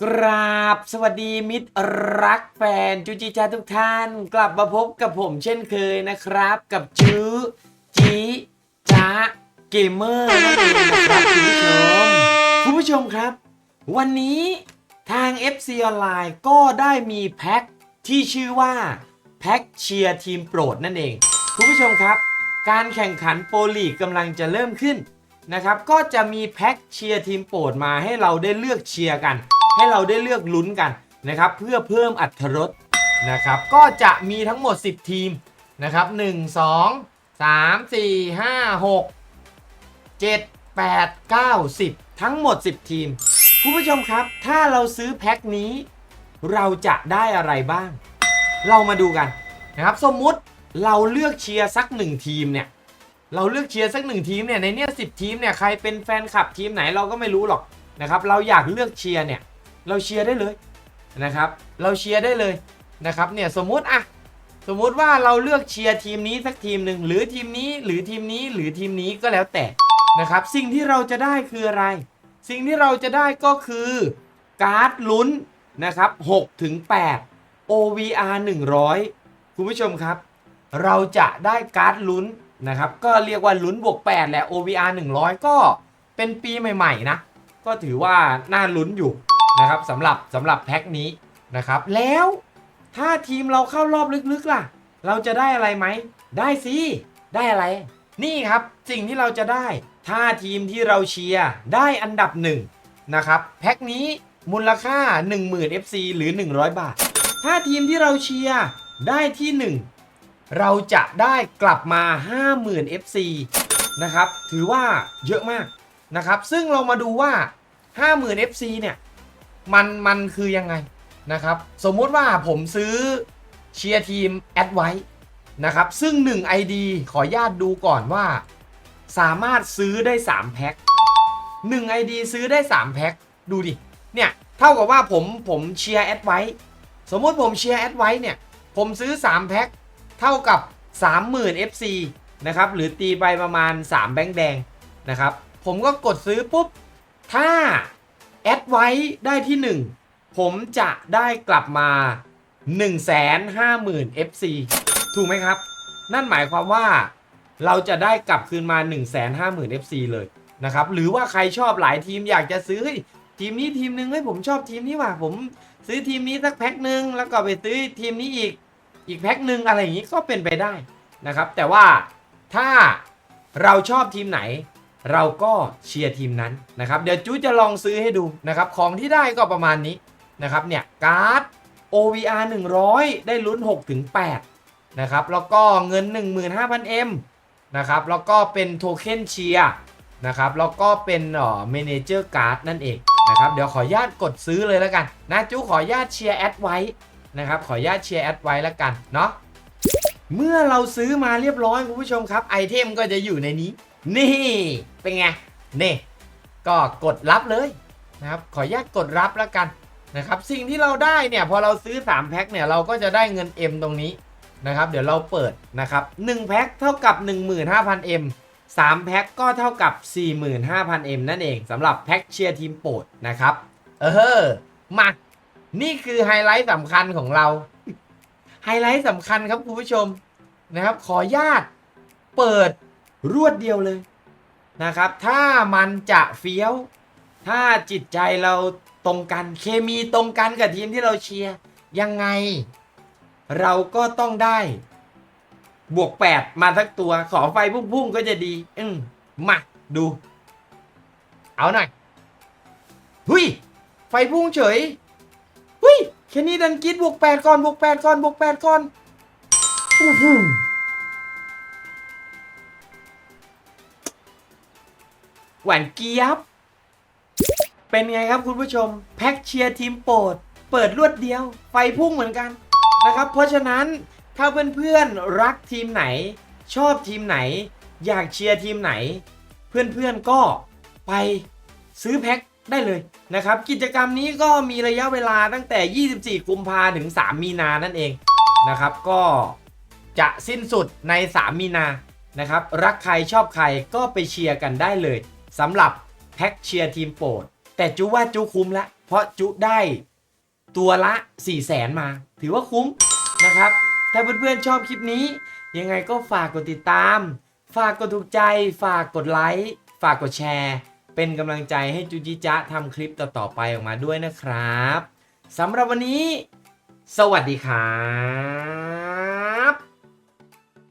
กราบสวัสดีมิตรรักแฟนจูจีจาทุกท่าน กลับมาพบกับผมเช่นเคยนะครับ กับจื้อจีจ้าเกมเมอร์นั่นเองนะครับคุณผู้ชมคุณผู้ชมครับ วันนี้ทาง FC ออนไลน์ก็ได้มีแพ็คที่ชื่อว่าแพ็คเชียร์ทีมโปรดนั่นเอง คุณผู้ชมครับ การแข่งขันโปรลีกกำลังจะเริ่มขึ้นนะครับ ก็จะมีแพ็คเชียร์ทีมโปรดมาให้เราได้เลือกเชียร์กัน ให้เราได้เลือกลุ้นกันนะครับ เพื่อเพิ่มอัตรถรสนะครับ ก็จะมีทั้งหมด 10 ทีมนะครับ 1 2 3 4 5 6 7 8 9 10 ทั้งหมด 10 ทีม คุณผู้ชมครับ ถ้าเราซื้อแพ็คนี้ เราจะได้อะไรบ้าง เรามาดูกันนะครับ สมมุติเราเลือกเชียร์สักหนึ่งทีมเนี่ยเราเลือกเชียร์สักหนึ่งทีมเนี่ยในเนี้ยสิทีมเนี่ยใครเป็นแฟนคลับทีมไหนเราก็ไม่รู้หรอกนะครับ เราอยากเลือกเชียร์เนี่ย เราเชียร์ได้เลยนะครับ เราเชียร์ได้เลยนะครับเนี่ยสมมุติอะสมมุติว่าเราเลือกเชียร์ทีมนี้สักทีมหนึ่งหรือทีมนี้หรือทีมนี้หรือทีมนี้ก็แล้วแต่นะครับ สิ่งที่เราจะได้คืออะไร สิ่งที่เราจะได้ก็คือการ์ดลุ้นนะครับ6ถึง8 OVR 100 คุณผู้ชมครับ เราจะได้การ์ดลุ้นนะครับ ก็เรียกว่าลุ้นบวก8แหละ OVR 100 ก็เป็นปีใหม่ ๆ นะ ก็ถือว่าน่าลุ้นอยู่ นะครับสำหรับสำหรับแพ็คนี้นะครับ แล้วถ้าทีมเราเข้ารอบลึกๆล่ะ เราจะได้อะไรไหม ได้สิได้อะไร นี่ครับสิ่งที่เราจะได้ ถ้าทีมที่เราเชียร์ได้อันดับหนึ่งนะครับแพ็คนี้มูลค่า 10,000 FC หรือ 100 บาท ถ้าทีมที่เราเชียร์ได้ที่ 1 เราจะได้กลับมา 50,000 FC นะครับ ถือว่าเยอะมากนะครับ ซึ่งเรามาดูว่า 50,000 FC เนี่ย มันมันคือยังไงนะครับ สมมุติว่าผมซื้อเชียร์ทีมแอดไว้นะครับ ซึ่ง 1 ID ขออนุญาตดูก่อนว่า สามารถซื้อได้ 3 แพ็ค1 ID ซื้อได้ 3 แพ็คดูดิ เนี่ย เท่ากับว่าผมผมเชียร์แอดไว้ สมมุติผมเชียร์แอดไว้เนี่ย ผมซื้อ 3 แพ็คเท่ากับ 30,000 FC นะครับ หรือตีไปประมาณ 3 แบงค์แดงนะครับ ผมก็กดซื้อปุ๊บ ถ้า แอดไว้ได้ที่ 1 ผมจะได้กลับมา 150,000 FC ถูกไหมครับ นั่นหมายความว่าเราจะได้กลับคืนมา 150,000 FC เลยนะครับ หรือว่าใครชอบหลายทีมอยากจะซื้อทีมนี้ทีมหนึ่งเฮ้ยผมชอบทีมนี้ว่ะผมซื้อทีมนี้สักแพ็คหนึ่งแล้วก็ไปซื้อทีมนี้อีกอีกแพ็คหนึ่งอะไรอย่างนี้ก็เป็นไปได้นะครับ แต่ว่าถ้าเราชอบทีมไหน เราก็เชียร์ทีมนั้นนะครับ เดี๋ยวจูจะลองซื้อให้ดูนะครับ ของที่ได้ก็ประมาณนี้นะครับเนี่ยการ์ด OVR 100 ได้ลุ้น6ถึง8นะครับ แล้วก็เงิน 15,000M นะครับ แล้วก็เป็นโทเค็นเชียร์นะครับ แล้วก็เป็นเอ่อเมเนเจอร์การ์ดนั่นเองนะครับ เดี๋ยวขออนุญาตกดซื้อเลยแล้วกันนะจูขออนุญาตเชียร์แอดไว้นะครับ ขออนุญาตเชียร์แอดไว้แล้วกันเนาะ เมื่อเราซื้อมาเรียบร้อยคุณผู้ชมครับไอเทมก็จะอยู่ในนี้ นี่ เป็นไง นี่ ก็กดรับเลยนะครับ ขออนุญาตกดรับแล้วกันนะครับ สิ่งที่เราได้เนี่ยพอเราซื้อ 3 แพ็คเนี่ยเราก็จะได้เงิน M ตรงนี้นะครับ เดี๋ยวเราเปิดนะครับ1แพ็คเท่ากับ 15,000 M 3แพ็คก็เท่ากับ 45,000 M นั่นเองสำหรับแพ็คเชียร์ทีมโปรดนะครับ เออ มา นี่คือไฮไลท์สำคัญของเรา ไฮไลท์สำคัญครับคุณผู้ชมนะครับ ขออนุญาตเปิด รวดเดียวเลยนะครับ ถ้ามันจะเฟี้ยว ถ้าจิตใจเราตรงกันเคมีตรงกันกับทีมที่เราเชียร์ยังไง เราก็ต้องได้ บวก 8 มาสักตัวขอไฟพุ่งๆก็จะดี อืมมาดู เอาหน่อยหุยไฟพุ่งเฉยเฮ้ยแค่นี้ดันกิดบวกแปดก่อนบวกแปดก่อนบวกแปดก่อนอู้หู หวานเกียบ เป็นไงครับคุณผู้ชม แพ็กเชียร์ทีมโปรด เปิดรวดเดียว ไฟพุ่งเหมือนกันนะครับ เพราะฉะนั้นถ้าเพื่อนๆรักทีมไหน ชอบทีมไหน อยากเชียร์ทีมไหน เพื่อนๆก็ไปซื้อแพ็คได้เลยนะครับ กิจกรรมนี้ก็มีระยะเวลาตั้งแต่ 24 กุมภาถึง 3 มีนานั่นเองนะครับ ก็จะสิ้นสุดใน 3 มีนานะครับ รักใครชอบใครก็ไปเชียร์กันได้เลย สำหรับแพ็คเชียร์ทีมโปรด แต่จูว่าจูคุ้มละ เพราะจุได้ตัวละ4 0 0แสนมา ถือว่าคุ้มนะครับ ถ้าเพื่อนๆชอบคลิปนี้ ยังไงก็ฝากกดติดตาม ฝากกดถูกใจ ฝากกดไลค์ ฝากกดแชร์ เป็นกำลังใจให้จูจิจะทำคลิปต่อๆไปออกมาด้วยนะครับสำหรับวันนี้ สวัสดีครับ